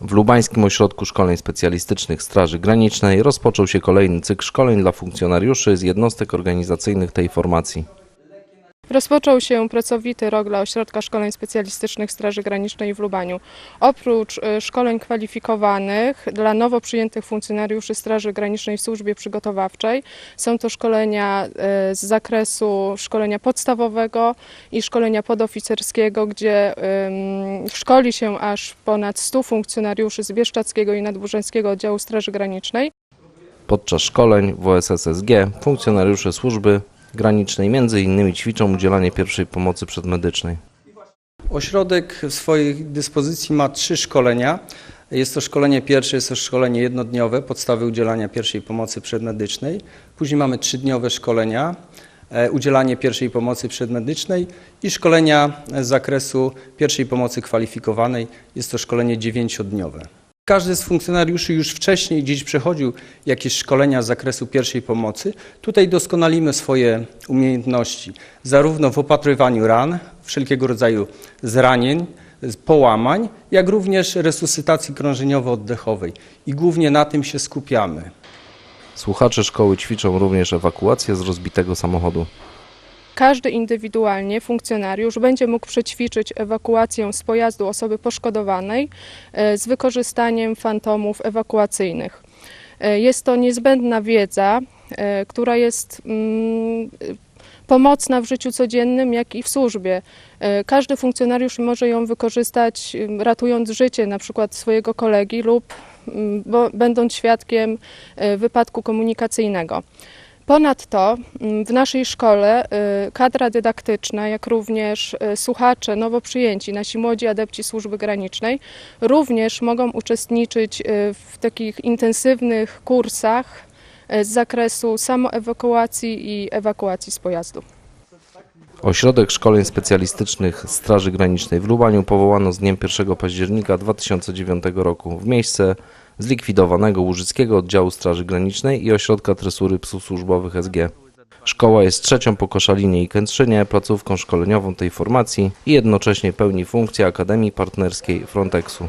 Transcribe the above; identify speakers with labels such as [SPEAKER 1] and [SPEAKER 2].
[SPEAKER 1] W Lubańskim Ośrodku Szkoleń Specjalistycznych Straży Granicznej rozpoczął się kolejny cykl szkoleń dla funkcjonariuszy z jednostek organizacyjnych tej formacji.
[SPEAKER 2] Rozpoczął się pracowity rok dla Ośrodka Szkoleń Specjalistycznych Straży Granicznej w Lubaniu. Oprócz y, szkoleń kwalifikowanych dla nowo przyjętych funkcjonariuszy Straży Granicznej w służbie przygotowawczej są to szkolenia y, z zakresu szkolenia podstawowego i szkolenia podoficerskiego, gdzie szkoli się aż ponad 100 funkcjonariuszy z Bieszczadzkiego i Nadburzęskiego Oddziału Straży Granicznej.
[SPEAKER 1] Podczas szkoleń w OSSSG funkcjonariusze służby granicznej między innymi ćwiczą udzielanie pierwszej pomocy przedmedycznej.
[SPEAKER 3] Ośrodek w swojej dyspozycji ma trzy szkolenia. Jest to szkolenie pierwsze, jest to szkolenie jednodniowe, podstawy udzielania pierwszej pomocy przedmedycznej. Później mamy trzydniowe szkolenia, e, udzielanie pierwszej pomocy przedmedycznej i szkolenia z zakresu pierwszej pomocy kwalifikowanej. Jest to szkolenie dziewięciodniowe. Każdy z funkcjonariuszy już wcześniej gdzieś przechodził jakieś szkolenia z zakresu pierwszej pomocy. Tutaj doskonalimy swoje umiejętności, zarówno w opatrywaniu ran, wszelkiego rodzaju zranień, połamań, jak również resuscytacji krążeniowo-oddechowej. I głównie na tym się skupiamy.
[SPEAKER 1] Słuchacze szkoły ćwiczą również ewakuację z rozbitego samochodu.
[SPEAKER 2] Każdy indywidualnie funkcjonariusz będzie mógł przećwiczyć ewakuację z pojazdu osoby poszkodowanej e, z wykorzystaniem fantomów ewakuacyjnych. E, Jest to niezbędna wiedza, e, która jest mm, pomocna w życiu codziennym, jak i w służbie. Każdy funkcjonariusz może ją wykorzystać, ratując życie na przykład swojego kolegi lub będąc świadkiem wypadku komunikacyjnego. Ponadto mm, w naszej szkole y, kadra dydaktyczna, jak również y, słuchacze nowo przyjęci, nasi młodzi adepci służby granicznej, również mogą uczestniczyć y, w takich intensywnych kursach z zakresu samoewakuacji i ewakuacji z pojazdu.
[SPEAKER 1] Ośrodek Szkoleń Specjalistycznych Straży Granicznej w Lubaniu powołano z dniem 1 października 2009 roku w miejsce zlikwidowanego Łużyckiego Oddziału Straży Granicznej i Ośrodka Tresury Psów Służbowych SG. Szkoła jest trzecią po Koszalinie i Kętrzynie placówką szkoleniową tej formacji i jednocześnie pełni funkcję Akademii Partnerskiej Frontexu.